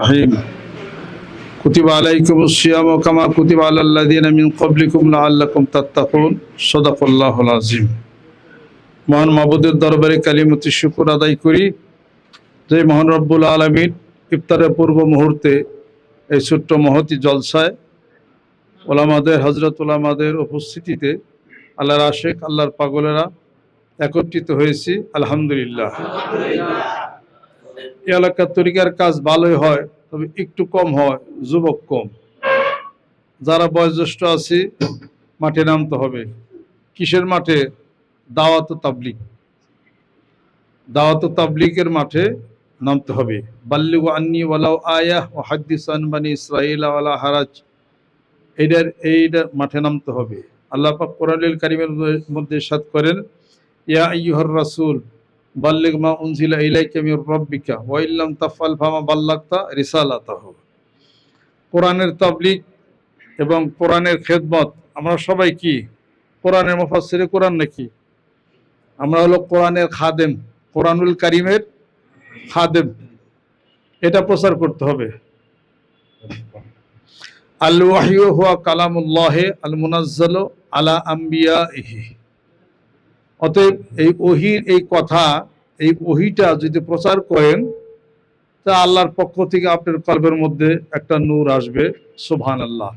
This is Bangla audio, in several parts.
رحيم كتب عليكم الصيام كما كتب على الذين من قبلكم لعلكم تتقون صدق الله العظيم মহান মাবুদের দরবারে কালিমতি শুকুর আদায় করি যে মহান রব্বুল আলমিন ইফতারের পূর্ব মুহূর্তে এই ছোট্ট মহতি জলসায় ওলামাদের হজরত ওলামাদের উপস্থিতিতে আল্লাহর আশেক আল্লাহর পাগলেরা একত্রিত হয়েছি আলহামদুলিল্লাহ এই এলাকার তরিকার কাজ ভালোই হয়, তবে একটু কম হয়, যুবক কম। যারা বয়োজ্যেষ্ঠ আছি, মাঠে নামতে হবে। কিসের মাঠে? দাওয়াত তাবলিক দাওয়াত তাবলিকের মাঠে নামতে হবে। বাল্লিগু আন্নি ওয়ালাউ আয়াহ ও হাদ্দিস আনবানি ইসরাইল ওয়ালা হারাজ। এইটার এইটার মাঠে নামতে হবে। আল্লাহ পাক কোরআনুল কারিমের মধ্যে সাত করেন, ইয়া ইহর রাসূল বাল্লিগ মা উনজিলা ইলাইকা মির রাব্বিকা, ওয়া ইল্লাম তাফআল ফামা বাল্লাগতা রিসালাতাহু। কোরআনের তাবলিগ এবং কোরআনের খেদমত, আমরা সবাই কি? কোরআনের মুফাসসিরে কোরআন নাকি? আমরা হলো কোরআনের খাদেম, কোরআনুল কারিমের খাদেম। এটা প্রচার করতে হবে। আল ওয়াহিউ হুয়া কালামুল্লাহ আল মুনাজ্জাল আলা আম্বিয়াইহি। অতএব এই ওহির এই কথা, এই ওহিটা যদি প্রচার করেন, তা আল্লাহর পক্ষ থেকে আপনার কলবের মধ্যে একটা নূর আসবে সুবহান আল্লাহ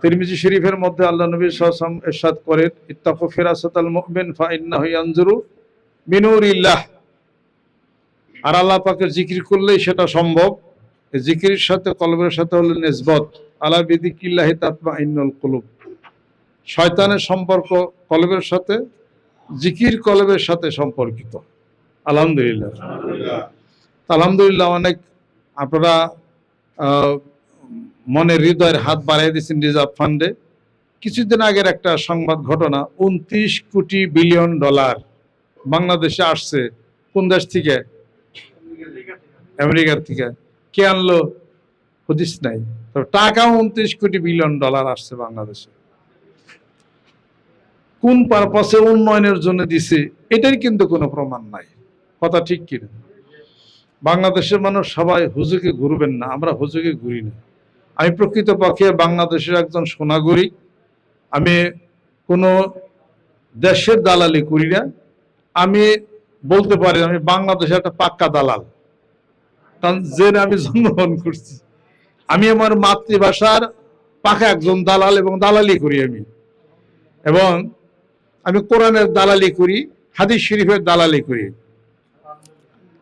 তিরমিজি শরীফের মধ্যে আল্লাহ নবী সাম এরশাদ করেন, ইত্তাকু ফিরাসাতাল মুমিন ফা ইন্নাহু ইয়ানজুরু বিনুরিল্লাহ। আর আল্লাহ পাকে জিকির করলেই সেটা সম্ভব। জিকির সাথে কলবের সাথে হলো নিসবত। আলা বিদিকিল্লাহি তাতমা ইন্নুল কুলুব। শয়তানের সম্পর্ক কলবের সাথে জিকির কলবের সাথে সম্পর্কিত। আলহামদুলিল্লাহ। আলহামদুলিল্লাহ অনেক আপনারা মনের হৃদয়ের হাত বাড়িয়ে দিয়েছেন রিজার্ভ ফান্ডে। কিছুদিন আগের একটা সংবাদ ঘটনা, উনত্রিশ কোটি বিলিয়ন ডলার বাংলাদেশে আসছে। কোন দেশ থেকে? আমেরিকার থেকে। কে আনলো? হদিস নাই। তো টাকা উনত্রিশ কোটি বিলিয়ন ডলার আসছে বাংলাদেশে। কোন পারপাসে উন্নয়নের জন্য দিছে, এটার কিন্তু কোনো প্রমাণ নাই। কথা ঠিক কিনা? বাংলাদেশের মানুষ সবাই হুজুকে ঘুরবেন না, আমরা হুজুকে ঘুরি না। আমি প্রকৃতপক্ষে বাংলাদেশের একজন সোনাগরিক আমি কোনো দেশের দালালি করি না, আমি বলতে পারি, আমি বাংলাদেশের একটা পাক্কা দালাল। কারণ যে আমি জন্মগ্রহণ করছি। আমি আমার মাতৃভাষার পাকা একজন দালাল এবং দালালি করি আমি। এবং আমি কোরআনের দালালি করি, হাদিস শরীফের দালালি করি।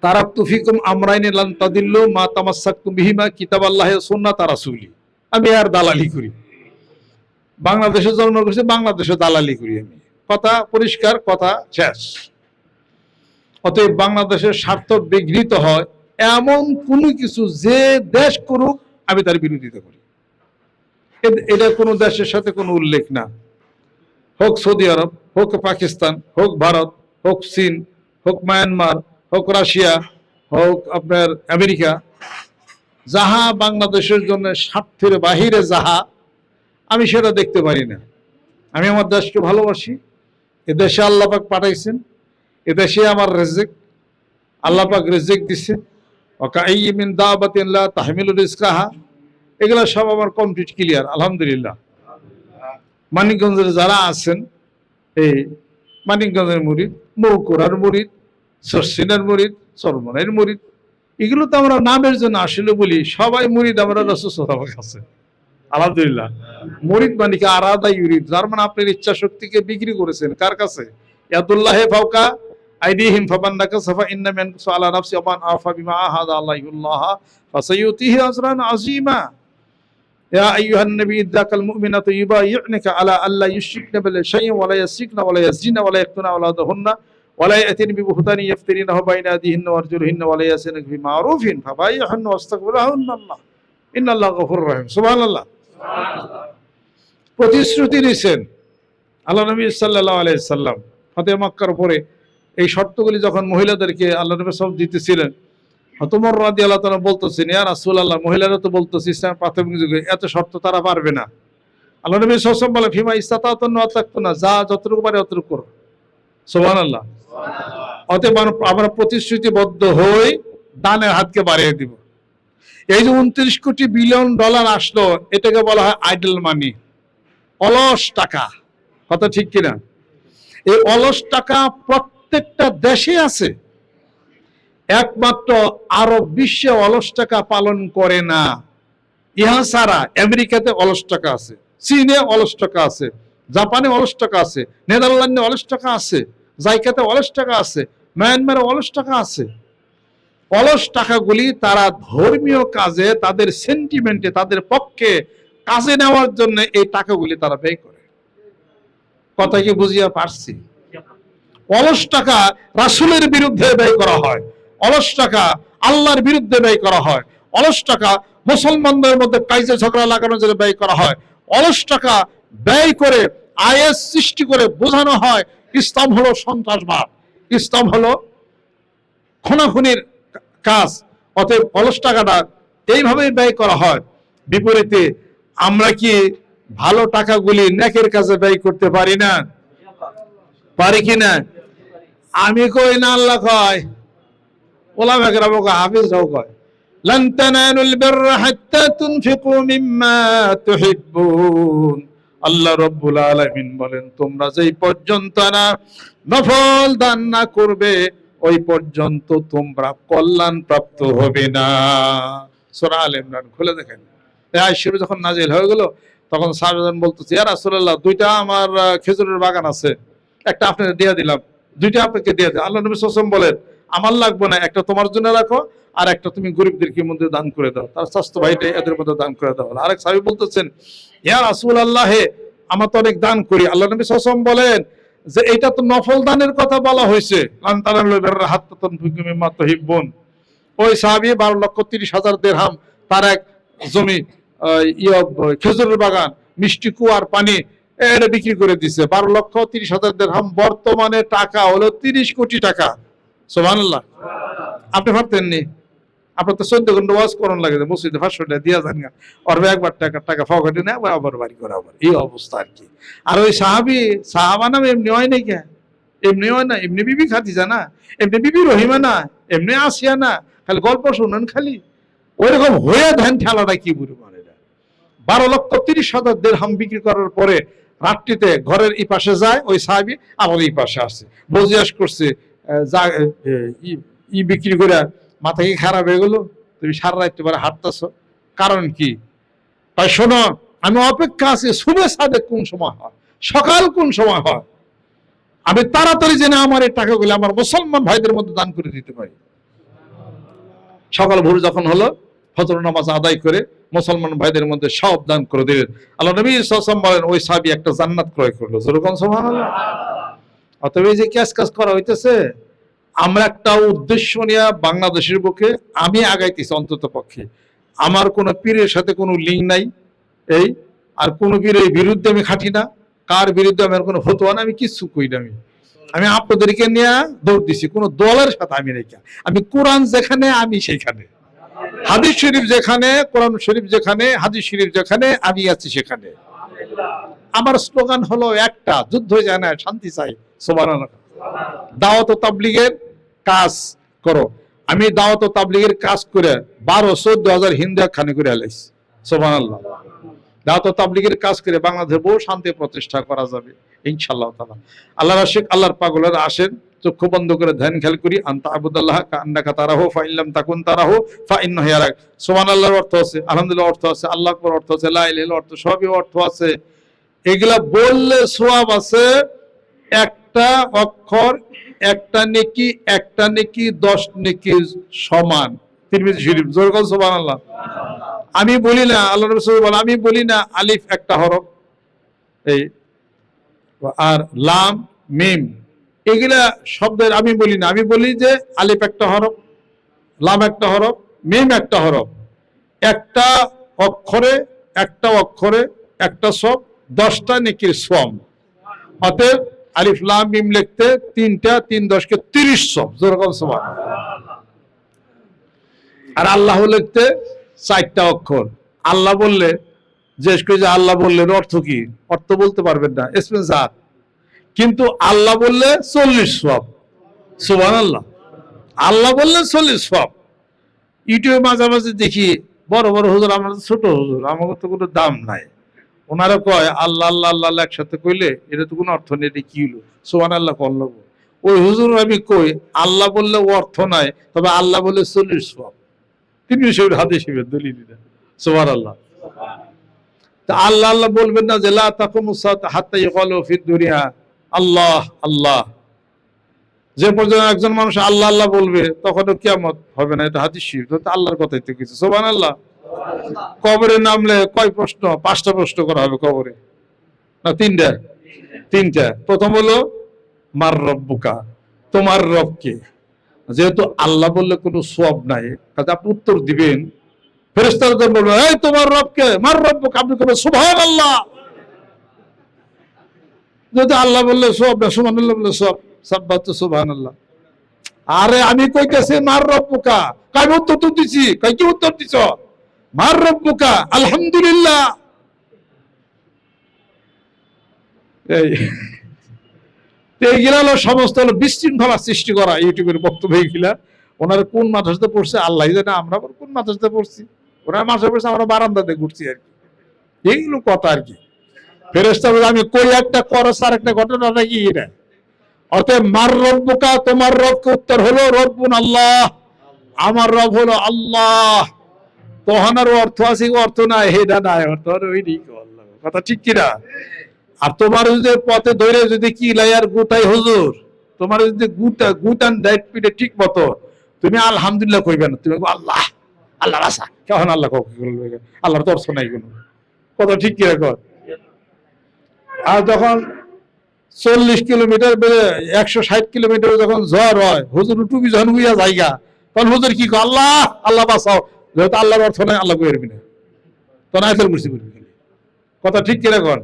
তারা তুফিকুম আমরাইনে লান তাদিল্লু মা তামাসাক্তুম বিহিমা কিতাব আল্লাহ সুন্নাত রাসূলি। আমি আর দালালি করি। বাংলাদেশে জন্ম করছি বাংলাদেশে দালালি করি আমি। কথা পরিষ্কার, কথা শেষ। অতএব বাংলাদেশের স্বার্থ বিঘ্নিত হয়, এমন কোনো কিছু যে দেশ করুক, আমি তার বিরোধিতা করি। এটা কোনো দেশের সাথে কোনো উল্লেখ না। হোক সৌদি আরব হোক পাকিস্তান, হোক ভারত, হোক চীন, হোক মায়ানমার, হোক রাশিয়া, হোক আপনার আমেরিকা, যাহা বাংলাদেশের জন্য স্বার্থের বাহিরে যাহা, আমি সেটা দেখতে পারি না। আমি আমার দেশকে ভালোবাসি, এ দেশে আল্লাপাক পাঠাইছেন, এ দেশে আমার রেজেক আল্লাপাক রেজেক দিছে ওকাইমিন দাবাতিন লা তাহমিলুল রিজকাহা, এগুলো সব আমার কমপ্লিট ক্লিয়ার আলহামদুলিল্লাহ। মানিকগঞ্জের যারা আছেন এই মানিকগঞ্জের মুরিদ মৌকুরার মুরিদ সর্ষিনার মুরিদ সরমনের মুরিদ এগুলো তো আমরা নামের জন্য আসলে বলি সবাই মুরিদ আমরা রসুসলামের কাছে। আলহামদুলিল্লাহ। মুরিদ মানে কি আরাদা ইউরিদ যার মানে আপনার ইচ্ছা শক্তিকে বিক্রি করেছেন। কার কাছে? ইয়াদুল্লাহে ফাওকা আইদিহিম ফাবান্নাকা সাফা ইন্না মিন আলা নাফসি আমান আফা বিমা আল্লাহুল্লাহ ফাসায়ুতিহি আজরান আযীমা। يا أيها النبي ذاك المؤمنات يبايعنك على ألا يشركن بالله شيئا ولا يسرقن ولا يزين ولا يقتلن أولادهن ولا يأتين ببهتان يفترينه بين أيديهن وأرجلهن ولا يسنك بمعروف فبايعهن واستغفر لهن الله إن الله غفور رحيم سبحان الله প্রতিশ্রুতি দিয়েছেন আল্লাহ নবী সাল্লাহ আলাই সাল্লাম ফতে মক্কার উপরে এই শর্তগুলি যখন মহিলাদেরকে আল্লাহ নবী সব দিতেছিলেন তোমার রাদি আল্লাহ তালা বলতেছেন, ইয়া রাসুল আল্লাহ মহিলারা তো বলতেছে, ইসলাম প্রাথমিক যুগে, এত শর্ত তারা পারবে না। আল্লাহ নবী সসম বলে, ফিমা ইস্তাত না, যা যতটুকু পারে অতটুকু করো। সোহান আল্লাহ অতএব আমরা প্রতিশ্রুতিবদ্ধ হই দানের হাতকে বাড়িয়ে দিব। এই যে উনত্রিশ কোটি বিলিয়ন ডলার আসলো, এটাকে বলা হয় আইডল মানি। অলস টাকা। কথা ঠিক কিনা? এই অলস টাকা প্রত্যেকটা দেশে আছে। একমাত্র আরব বিশ্বে অলস টাকা পালন করে না। ইহা ছাড়া আমেরিকাতে অলস টাকা আছে, চীনে অলস টাকা আছে, জাপানে অলস টাকা আছে, নেদারল্যান্ডে অলস টাকা আছে, জাইকাতে অলস টাকা আছে, মায়ানমারে অলস টাকা আছে। অলস টাকাগুলি তারা ধর্মীয় কাজে, তাদের সেন্টিমেন্টে তাদের পক্ষে কাজে নেওয়ার জন্য এই টাকাগুলি তারা ব্যয় করে। কথা কি বুঝিয়া পারছি? অলস টাকা রাসুলের বিরুদ্ধে ব্যয় করা হয়। অলস টাকা আল্লাহর বিরুদ্ধে ব্যয় করা হয়। অলস টাকা মুসলমানদের মধ্যে কাইজে ঝগড়া লাগানোর জন্য ব্যয় করা হয়। অলস টাকা ব্যয় করে আইএস সৃষ্টি করে বোঝানো হয়, ইসলাম হলো সন্ত্রাসবাদ। ইসলাম হলো খুনাখুনির কাজ। অতএব অলস টাকাটা এইভাবেই ব্যয় করা হয়। বিপরীতে আমরা কি ভালো টাকাগুলি নেকের কাজে ব্যয় করতে পারি না? পারি কি না? আমি কই না, আল্লাহ কয়। ওলামা কেরাম কয় হাফিজরাও কয় لن تنالوا البر حتى تنفقوا مما تحبون আল্লাহ রব্বুল আলামিন বলেন তোমরা যেই পর্যন্ত না নফল দান না করবে ওই পর্যন্ত তোমরা কল্যাণ প্রাপ্ত হবে না সূরা আল ইমরান খুলে দেখেন এই আয়াত যখন নাজিল হয়ে গেল তখন সাহাবাগণ বলতেছে ইয়া রাসূলুল্লাহ দুইটা আমার আহ, খেজুরের বাগান আছে একটা আপনাকে দিয়ে দিলাম দুইটা আপনাকে দিয়ে দিলাম আল্লাহ নবী সাল্লাল্লাহু বলেন আমার লাগবে না একটা তোমার জন্য রাখো আর একটা তুমি গরিবদেরকে মধ্যে দান করে দাও। তার স্বাস্থ্য ভাইটা এদের মধ্যে দান করে দাও। আরেক সাহেব বলতেছেন ইয়া রাসূল আল্লাহে আমার তো অনেক দান করি। আল্লাহ নবী সাল্লাল্লাহু বলেন যে এটা তো নফল দানের কথা বলা হয়েছে। ওই সাহাবি বারো লক্ষ তিরিশ হাজার দেড়হাম তার এক জমি ইয়ে, খেজুরের বাগান মিষ্টি কুয়ার পানি এটা বিক্রি করে দিছে। বারো লক্ষ তিরিশ হাজার দেড়হাম বর্তমানে টাকা হলো তিরিশ কোটি টাকা। আপনি ভাবতেননি? তো চোদ্দ ঘণ্টা ওয়াজ লাগে মসজিদে টাকা দিয়া যান ওর একবার টাকা টাকা ফকটে আবার বাড়ি করে আবার এই অবস্থা আর কি। আর ওই সাহাবি, সাহাবা নাম এমনি হয় নাই কে? এমনি হয় না, এমনি বিবি না, এমনি বিবি রহিমা না, এমনি আসিয়া না, খালি গল্প শুনেন খালি। ওইরকম হয়ে ধ্যান ঠেলাটা কি মানে বারো লক্ষ তিরিশ হাজার দেড় হাম বিক্রি করার পরে রাত্রিতে ঘরের এই পাশে যায়, ওই সাহাবি আবার এই পাশে আসে। বজিয়াস করছে ই- বিক্রি করে মাথা কি খারাপ হয়ে গেলো? তুমি সারা রাত্রি পরে হাঁটতেছ। কারণ কি? তাই শোনো, আমি অপেক্ষা আছি শুভে সাদে কোন সময় হয়, সকাল কোন সময় হয়। আমি তাড়াতাড়ি জেনে আমার এই টাকাগুলো আমার মুসলমান ভাইদের মধ্যে দান করে দিতে পারি। সকাল ভোর যখন হলো, ফজর নামাজ আদায় করে মুসলমান ভাইদের মধ্যে সব দান করে দিলেন। আল্লাহ নবী সাল্লাম বলেন, ওই সাহাবী একটা জান্নাত ক্রয় করল। যেরকম সুবহানাল্লাহ? অতএব এই যে ক্যাশ কাজ করা হইতেছে, আমরা একটা উদ্দেশ্য নিয়ে বাংলাদেশের পক্ষে আমি আগাইতেছি অন্তত পক্ষে। আমার কোনো পীরের সাথে কোনো লিঙ্ক নাই, এই, আর কোনো পীরের বিরুদ্ধে আমি খাটি না। কার বিরুদ্ধে আমার কোনো ফতোয়া না আমি কিচ্ছু কই না আমি। আমি আপনাদেরকে নিয়ে দৌড় দিছি, কোনো দলের সাথে আমি রেখা আমি কোরআন যেখানে, আমি সেখানে। হাদিস শরীফ যেখানে, কোরআন শরীফ যেখানে, হাদিস শরীফ যেখানে, আমি আছি সেখানে। আমার স্লোগান হলো একটা, যুদ্ধ না, শান্তি চাই। সোমান দাওয়াত তাবলিগের কাজ করো। আমি দাওয়াত তাবলিগের কাজ করে বারো, চোদ্দ হাজার হিন্দু খানে করে আলাইছি। সোমান আল্লাহ দাওয়াত তাবলিগের কাজ করে বাংলাদেশে বহু শান্তি প্রতিষ্ঠা করা যাবে, ইনশাআল্লাহ তাআলা। আল্লাহ রাশিক আল্লাহর পাগলেরা আসেন, চক্ষু বন্ধ করে ধ্যান খেয়াল করি, আন্তা আবুদাল্লাহ কান্নাকা তারাহু ফা তাকুন তারাহু ফা ইন্নাহু ইয়ারাক। সুবহানাল্লাহর অর্থ আছে আলহামদুলিল্লাহ অর্থ আছে আল্লাহ অর্থ আছে, লা ইলাহা অর্থ সবই অর্থ আছে। এগুলা বললে সোয়াব আছে একটা অক্ষর, একটা নেকি একটা নেকি, দশ নেকি সমান। শরীফ, জোর কল সুবহানাল্লাহ। আমি বলি না, আল্লাহ নবী সাল্লাল্লাহু আমি বলি না আলিফ একটা হরফ, এই, আর লাম, মিম, এগুলা শব্দের আমি বলি না। আমি বলি যে আলিফ একটা হরফ, লাম একটা হরফ, মিম একটা হরফ। একটা অক্ষরে একটা অক্ষরে, একটা সব, দশটা নেকির সম। অতএব আলিফ লাম মিম লিখতে তিনটা, তিন দশকে তিরিশ সব, যেরকম সমান। আর আল্লাহ লিখতে চারটা অক্ষর। আল্লাহ বললে যে যে আল্লাহ বললেন অর্থ কি? অর্থ বলতে পারবেন না এসমেন জাত। কিন্তু আল্লাহ বললে চল্লিশ সব। সুবান আল্লাহ আল্লাহ বললে চল্লিশ সব। ইউটিউবে মাঝে মাঝে দেখি, বড় বড় হুজুর, আমার ছোট হুজুর, আমার তো কোনো দাম নাই। ওনারা কয়, আল্লাহ আল্লাহ আল্লাহ আল্লাহ একসাথে কইলে এটা তো কোনো অর্থ নেই, এটা কি হলো? সোহান আল্লাহ করল ওই হুজুর আমি কই, আল্লাহ বললে ও অর্থ নাই, তবে আল্লাহ বলে চল্লিশ সব। তিনি সেই হাতে শিবের দলিল সোহান আল্লাহ তা আল্লাহ আল্লাহ বলবেন না যে, লা তাকুমু সাত হাত্তা ইকালু ফিদ দুনিয়া। আল্লাহ আল্লাহ। যে পর্যন্ত একজন মানুষ আল্লাহ আল্লাহ বলবে তখন কিয়ামত হবে না, এটা হাদিস শিব তো আল্লাহর কথাই তো কিছু। সুবহানাল্লাহ। কবরে নামলে কয় প্রশ্ন? পাঁচটা প্রশ্ন করা হবে কবরে। না, তিনটা? তিনটা। প্রথম হলো, মার রব্বুকা? তোমার রব কে? যেহেতু আল্লাহ বললে কোনো সব নাই কাজে আপনি উত্তর দিবেন। ফেরেস্তারা তো বলবে, এই, তোমার রবকে মার রব্বুকা? আপনি কবে সুবহান আল্লাহ যদি আল্লাহ বললে সব না সুবহান আল্লাহ বললে সব সাব্বাত সুবহান আল্লাহ আরে, আমি কইতেছি, মার রব্বুকা? কাই উত্তর তো দিছি? কাই কি উত্তর দিছ? মার আলহামদুলিল্লাহ। এই সমস্ত হলো বিশৃঙ্খলা সৃষ্টি করা ইউটিউবের বক্তব্য এইগুলা। ওনারা কোন মাদ্রাসাতে পড়ছে, আল্লাহ জানে আমরা আবার কোন মাদ্রাসাতে পড়ছি। ওনারা মাদ্রাসা পড়ছে, আমরা বারান্দাতে ঘুরছি আর কি। এইগুলো কথা আর কি। ফেরেস্তা বলে, আমি কই একটা করস, আর একটা ঘটনাটা কি এটা? অতএব, মার রব্বুকা, তোমার রবকে উত্তর হলো, রব্বুন আল্লাহ। আমার রব হলো আল্লাহ। তহনার অর্থ আছে অর্থ নাই হেডা নাই, অর্থ ওই কথা ঠিক কিনা? আর তোমার যদি পথে ধরে যদি কি লাইয়ার গুতাই হুজুর? তোমার যদি গুটা গুটান ডাইট ঠিক মতো, তুমি আলহামদুলিল্লাহ কইবে না, তুমি আল্লাহ আল্লাহ রাসা কেমন আল্লাহ আল্লাহর অর্থ নাই কোনো। কথা ঠিক কিনা কর? আর যখন চল্লিশ কিলোমিটার বেড়ে একশো ষাট কিলোমিটার যখন ঝড় হয়, হুজুর টুপি যখন উইয়া জায়গা তখন হুজুর কি আল্লাহ আল্লাহ বাঁচাও। যেহেতু আল্লাহর অর্থ নাই, আল্লাহ কইরবি না? তখন আয়তের মুর্শি করবি কথা ঠিক কিনা কর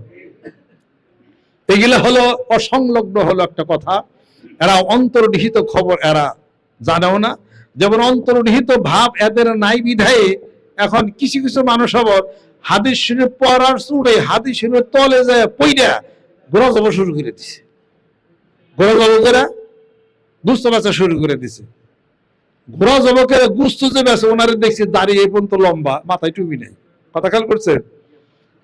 এগুলা হলো অসংলগ্ন হলো একটা কথা। এরা অন্তর্নিহিত খবর এরা জানেও না। যেমন অন্তর্নিহিত ভাব এদের নাই বিধায়ে এখন কিছু কিছু মানুষ আবার হাদিস শুনে পড়ার চুড়ে হাদিস শুনে তলে যায় পইরা গোড়া জব শুরু করে দিছে। গোড়া জব করে গুস্ত বেচা শুরু করে দিছে। ঘোড়া যে বেচে ওনারে দেখছি দাঁড়িয়ে পর্যন্ত লম্বা, মাথায় টুপি নেই। কথা খেয়াল করছে?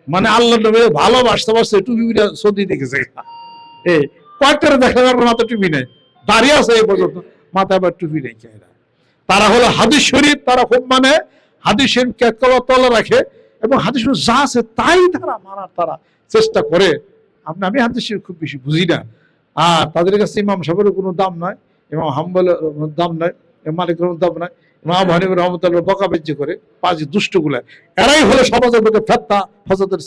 মানে আল্লাহ নবী ভালোবাসতে টুপিটা সর্দি দেখেছে। এই দেখা যাবে মাথা টুপি নেই। দাঁড়িয়ে আছে এই পর্যন্ত আবার টুপি নেই তারা হলো হাদিস শরীফ, তারা খুব মানে হাদিস শরীফ তলে রাখে এবং হাদিস শরীফ যা আছে তাই তারা মানার তারা চেষ্টা করে। আপনি, আমি হাদিস শরীফ খুব বেশি বুঝি না। আর তাদের কাছে ইমাম সাহেবের কোনো দাম নয় ইমাম হাম্বলের দাম নয় রহমতুল্লাহ বকাবেজ্জি করে পাঁচ দুষ্টগুলা। এরাই সমাজের মধ্যে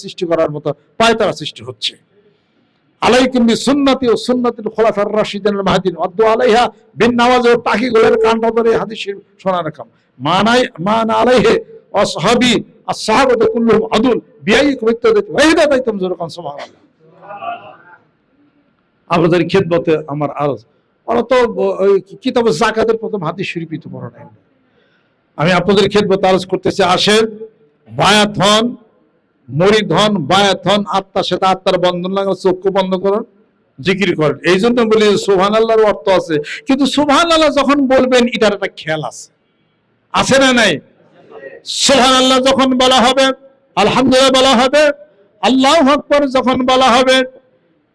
সৃষ্টি করার মতো পায়তারা সৃষ্টি হচ্ছে। ও খোলাফার মাহাদিন। অদ্দ আলাইহা বিন নামাজ ও কাণ্ড ধরে হাদিসের মানাই মান আলাইহে অসহাবি আসহাবতে আদুল। ওয়াহিদা সুবহানাল্লাহ। আপনাদের আমার আরজ ওরা তো কিতাব জাকাতের প্রথম হাদিস শরীফই তো পড়া নাই আমি আপনাদের খেদমতে আরজ করতেছি, আসেন হন, মরিদ হন, বায়াত হন, আত্মার সাথে আত্মার বন্ধন লাগা চক্ষু বন্ধ করুন, জিকির করেন। এই জন্য বলি সোহান আল্লাহর অর্থ আছে। কিন্তু সোহান আল্লাহ যখন বলবেন, এটার একটা খেয়াল আছে। আছে না নাই? সোহান আল্লাহ যখন বলা হবে, আলহামদুলিল্লাহ বলা হবে, আল্লাহ আকবর যখন বলা হবে,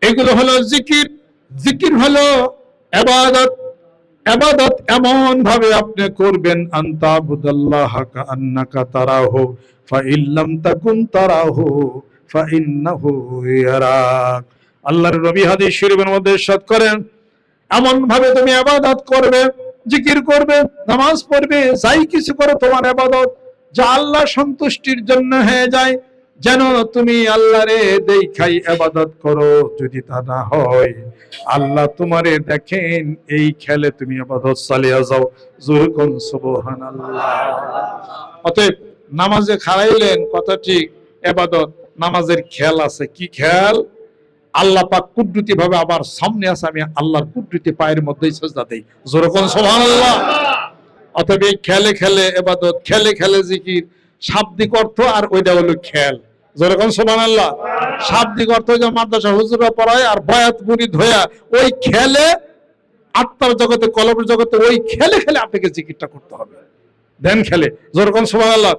এগুলো হলো জিকির। জিকির হলো এবাদত এবাদত এমন ভাবে আপনি করবেন আন্তা বুদাল্লাহ আন্নাকা তারাহু, ফাইল্লাম তাকুন তারাহু, ফাইন্নাহু ইয়ারাক। আল্লাহর নবী হাদিস শরীফের মধ্যে ইরশাদ করেন এমন ভাবে তুমি আবাদত করবে, জিকির করবে, নামাজ পড়বে, যাই কিছু করো তোমার আবাদত যা আল্লাহ সন্তুষ্টির জন্য হয়ে যায় যেন তুমি আল্লাহরে দেখাই আবাদত করো, যদি তা না হয়। আল্লাহ তোমারে দেখেন, এই খেলে তুমি আবাদত চালিয়ে যাও। জোর কোন সুবহানাল্লাহ। অতএব নামাজে খাড়াইলেন, কথা ঠিক এবাদত নামাজের খেল আছে। কি খেল? আল্লাহ পাক কুদরতি ভাবে আবার সামনে আছে, আমি আল্লাহর কুদরতি পায়ের মধ্যেই সেজদা দেই। যেরকম সুবহানাল্লাহ। অতএব এই খেলে খেলে এবাদত খেলে খেলে জিকির শাব্দিক অর্থ আর ওইটা হলো খেল। যেরকম সোমান আল্লাহ শাব্দিক অর্থ যে মাদ্রাসা হুজুরা পড়ায় আর বয়াত মুড়ি ধোয়া। ওই খেলে আত্মার জগতে কলমের জগতে ওই খেলে খেলে আপনাকে জিকিরটা করতে হবে। দেন খেলে। যেরকম সোমান আল্লাহ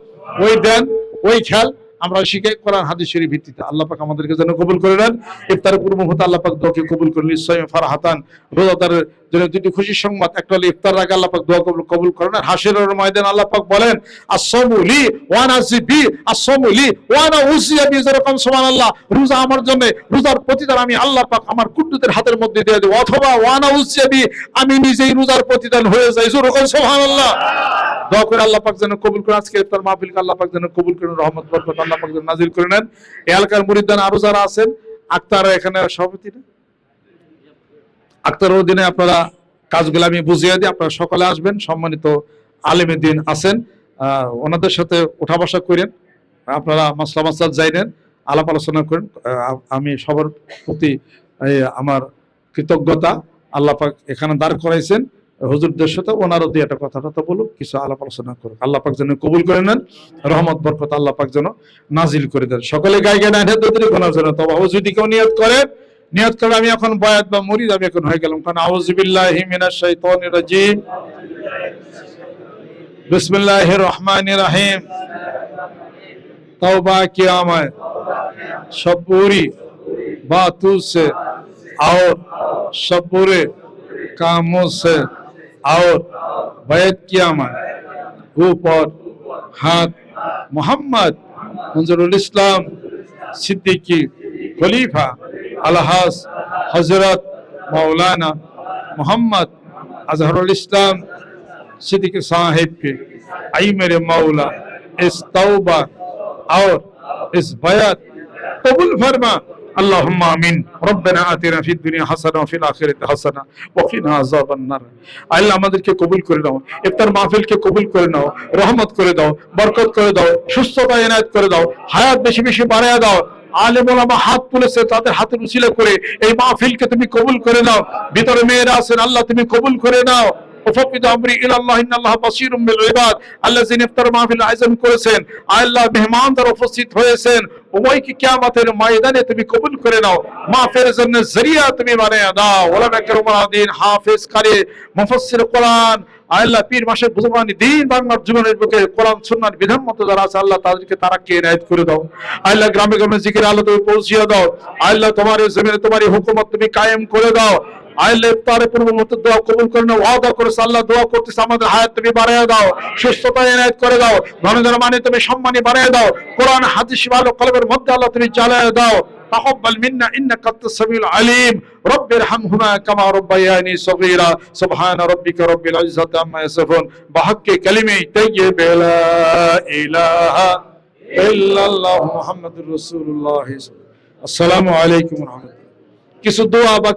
ওই দেন, ওই খেল। আমরা শিখে কোরআন হাদিসের ভিত্তিতে আল্লাহ পাক আমাদেরকে যেন কবুল করে নেন। ইফতারের পূর্ব মুহূর্তে আল্লাহ পাক দোয়াকে কবুল করে নিশ্চয় ফারহাতান রোজাদারের জন্য দুটি খুশির সংবাদ, একটা হলো ইফতার আগে আল্লাহ পাক দোয়া কবুল কবুল করেন আর হাসিরের ময়দান আল্লাহ পাক বলেন আসসামুলি ওয়ানা জিবি আসসামুলি ওয়ানা উসিয়া বি যেরকম সুবহানাল্লাহ, রোজা আমার জন্য, রোজার প্রতিদান আমি আল্লাহ পাক আমার কুদ্দুতের হাতের মধ্যে দিয়ে দেব। অথবা ওয়ানা উসিয়া বি, আমি নিজেই রোজার প্রতিদান হয়ে যাই যেরকম সুবহানাল্লাহ। দোয়া করে আল্লাহ পাক যেন কবুল করে আজকে ইফতার মাহফিলকে আল্লাহ পাক যেন কবুল করেন। রহমত, বরকত আল্লাহ পাক নাজিল করে নেন। এলাকার মুরিদান আরও যারা আছেন আক্তার এখানে সভাপতি আক্তার অধীনে আপনারা কাজগুলো আমি বুঝিয়ে দিই, আপনারা সকালে আসবেন, সম্মানিত আলেমে দিন আছেন। ওনাদের সাথে ওঠা বসা করেন, আপনারা মাসলা মাসাদ যাইনেন আলাপ আলোচনা করেন। আমি সবার প্রতি আমার কৃতজ্ঞতা, আল্লাহ পাক এখানে দাঁড় করাইছেন। হুজুরদের সাথে ওনারও দিয়ে একটা কথা টথা বলুক কিছু আলাপ আলোচনা করুক আল্লাহ পাক যেন কবুল করে নেন রহমত বরকত আল্লাহ পাক যেন নাজিল করে দেন সকলে গায়ে গায়ে না হেদে গোনার জন্য তবে ও যদি কেউ নিয়ত করে নিয়ত করে আমি এখন বয়াত বা মরিদ আমি এখন হয়ে গেলাম কারণ আউযুবিল্লাহি মিনাশ শাইতানির রাজিম বিসমিল্লাহির রহমানির রহিম तौबा किया मैं सब पूरी बातों से और सब बुरे कामों से और बैत किया मैं ऊपर हाथ, मोहम्मद मंजरुल इस्लाम सिद्दीकी खलीफा अलहास हज़रत मौलाना मोहम्मद अजहरुल इस्लाम सिद्दीकी साहिब के आई मेरे मौला, इस तौबा और इस बयात कबूल फरमा। اللهم امين ربنا اتنا في الدنيا حسنه وفي الاخره حسنه وقنا عذاب النار আল্লাহ আমাদেরকে কবুল করে নাও ইফতার মাহফিলকে কবুল করে নাও রহমত করে দাও বরকত করে দাও সুস্থতা এনায়েত করে দাও হায়াত বেশি বেশি বাড়ায় দাও আলেম ওলামা হাত তুলেছে তাদের হাতের উচিলে করে এই মাহফিলকে তুমি কবুল করে নাও ভিতরে মেয়েরা আছেন আল্লাহ তুমি কবুল করে নাও ওফাকিদ আমরি ইলাল্লাহ, ইন্নাল্লাহ বিল ইবাদ। আল্লাহ যিনি ইফতার মাহফিল আয়োজন করেছেন। আল্লাহ উপস্থিত হয়েছেন। উভয়কে কিয়ামতের ময়দানে তুমি কবুল করে নাও। মাহফিলের জন্য জরিয়া তুমি দাও। হাফেজ কারি মুফাসসির কোরআন। আল্লাহ, পীর মাসের বুঝবানি দিন বাংলার জীবনের বুকে কোরআন, সুন্নার বিধান মতো যারা আছে, আল্লাহ তাদেরকে তারা কে নায়ত করে দাও। আল্লাহ, গ্রামে গ্রামে জিকির আল্লাহ তুমি পৌঁছিয়ে দাও। আল্লাহ, তোমার জমিনে তোমার হুকুমত তুমি কায়েম করে দাও। আল্লাহ ইফতারের পূর্ব মুহূর্তে দোয়া কবুল করে নাও ওয়াদা করেছে আল্লাহ দোয়া করতেছে আমাদের হায়াত তুমি বাড়ায় দাও সুস্থতা এনায়েত করে দাও ধন মানে তুমি সম্মানী বাড়ায় দাও কোরআন হাদিস ভালো কলবের মধ্যে আল্লাহ তুমি চালায় দাও تقبل منا انك انت السميع العليم رب ارحمهما كما ربياني صغيرا سبحان ربك رب العزه عما يصفون بحق كلمه طيب لا اله الا الله محمد رسول الله السلام عليكم ورحمه الله কিছু দোয়া বা